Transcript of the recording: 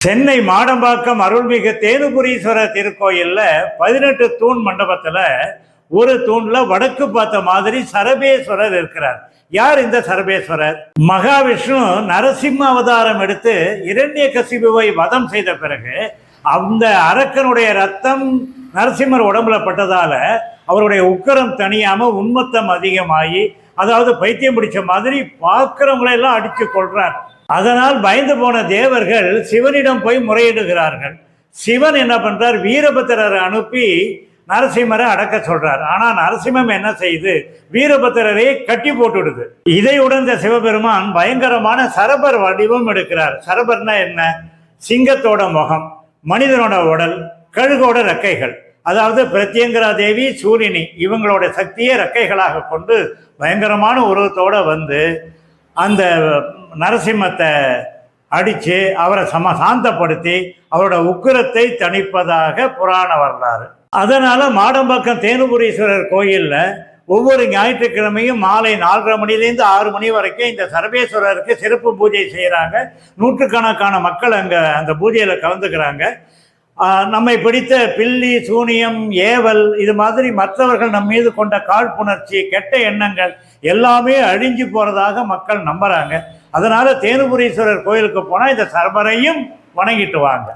சென்னை மாடம்பாக்கம் அருள்மிகு தேனுபுரீஸ்வரர் திருக்கோயிலில் பதினெட்டு தூண் மண்டபத்தில் ஒரு தூண்ல வடக்கு பார்த்த மாதிரி சரபேஸ்வரர் இருக்கிறார். யார் இந்த சரபேஸ்வரர்? மகாவிஷ்ணு நரசிம்ம அவதாரம் எடுத்து இரண்ய கசிபுவை வதம் செய்த பிறகு அந்த அரக்கனுடைய ரத்தம் நரசிம்மர் உடம்புல பட்டதால அவருடைய உக்கரம் தணியாம உண்மத்தம் அதிகமாகி அதாவது பைத்தியம் பிடிச்ச மாதிரி பார்க்குறவங்களெல்லாம் எல்லாம் அடிச்சு கொள்றார் அதனால் பயந்து போன தேவர்கள் சிவனிடம் போய் முறையிடுகிறார்கள். சிவன் என்ன பண்றார்? வீரபத்திரரை அனுப்பி நரசிம்மரை அடக்க சொல்றார். ஆனால் நரசிம்மம் என்ன செய்யுது வீரபத்திரரை கட்டி போட்டுடுது. இதை உடந்த சிவபெருமான் பயங்கரமான சரபர் வடிவம் எடுக்கிறார். சரபர்னா என்ன? சிங்கத்தோட முகம் மனிதனோட உடல் கழுகோட ரெக்கைகள். அதாவது பிரத்யங்கரா தேவி சூரியனி இவங்களோட சக்தியை ரெக்கைகளாக கொண்டு பயங்கரமான உருவத்தோட வந்து அந்த நரசிம்மத்தை அடித்து அவரை சம சாந்தப்படுத்தி அவரோட உக்கிரத்தை தணிப்பதாக புராண வரலாறு. அதனால் மாடம்பாக்கம் தேனுபுரீஸ்வரர் கோயிலில் ஒவ்வொரு ஞாயிற்றுக்கிழமையும் மாலை நாலரை மணிலேருந்து ஆறு மணி வரைக்கும் இந்த சர்வேஸ்வரருக்கு சிறப்பு பூஜை செய்கிறாங்க நூற்றுக்கணக்கான மக்கள் அங்கே அந்த பூஜையில் கலந்துக்கிறாங்க. நம்மை பிடித்த பில்லி சூனியம் ஏவல் இது மாதிரி மற்றவர்கள் நம் மீது கொண்ட காழ்ப்புணர்ச்சி கெட்ட எண்ணங்கள் எல்லாமே அழிஞ்சு போறதாக மக்கள் நம்புறாங்க. அதனால தேனுபுரீஸ்வரர் கோயிலுக்கு போனால் இந்த சர்வரையும் வணங்கிட்டு வாங்க.